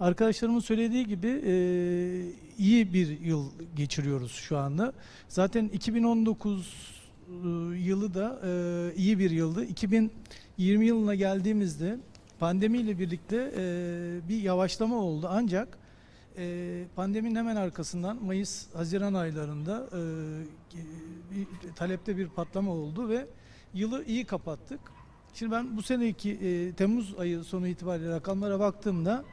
Arkadaşlarımın söylediği gibi e, iyi bir yıl geçiriyoruz şu anda. Zaten 2019 e, yılı da e, iyi bir yıldı. 2020 yılına geldiğimizde pandemiyle birlikte e, bir yavaşlama oldu. Ancak e, pandeminin hemen arkasından Mayıs-Haziran aylarında e, bir, talepte bir patlama oldu ve yılı iyi kapattık. Şimdi ben bu seneki e, Temmuz ayı sonu itibariyle rakamlara baktığımda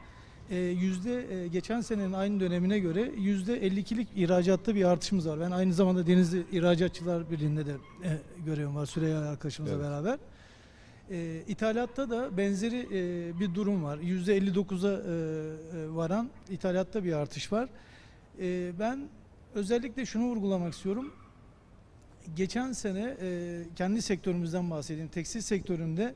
e, yüzde e, geçen senenin aynı dönemine göre yüzde 52'lik ihracatta bir artışımız var. Ben aynı zamanda Denizli İhracatçılar Birliği'nde de e, görevim var Süreyya arkadaşımızla Evet. beraber. E, ithalatta da benzeri e, bir durum var. Yüzde 59'a e, e, varan ithalatta bir artış var. E, ben özellikle şunu vurgulamak istiyorum. Geçen sene e, kendi sektörümüzden bahsedeyim. Tekstil sektöründe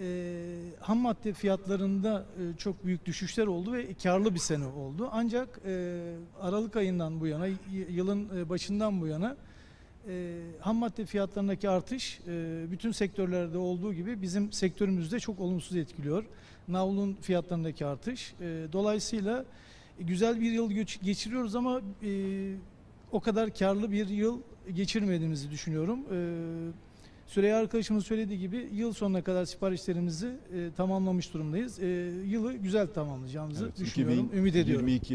e, ham madde fiyatlarında e, çok büyük düşüşler oldu ve karlı bir sene oldu. Ancak e, Aralık ayından bu yana, yılın e, başından bu yana e, ham madde fiyatlarındaki artış e, bütün sektörlerde olduğu gibi bizim sektörümüzde çok olumsuz etkiliyor. Navlun fiyatlarındaki artış. E, dolayısıyla güzel bir yıl geçiriyoruz ama e, o kadar karlı bir yıl geçirmediğimizi düşünüyorum. E, Süreyya arkadaşımız söylediği gibi yıl sonuna kadar siparişlerimizi e, tamamlamış durumdayız. E, yılı güzel tamamlayacağımızı Evet, düşünüyorum, ümit ediyorum. 2022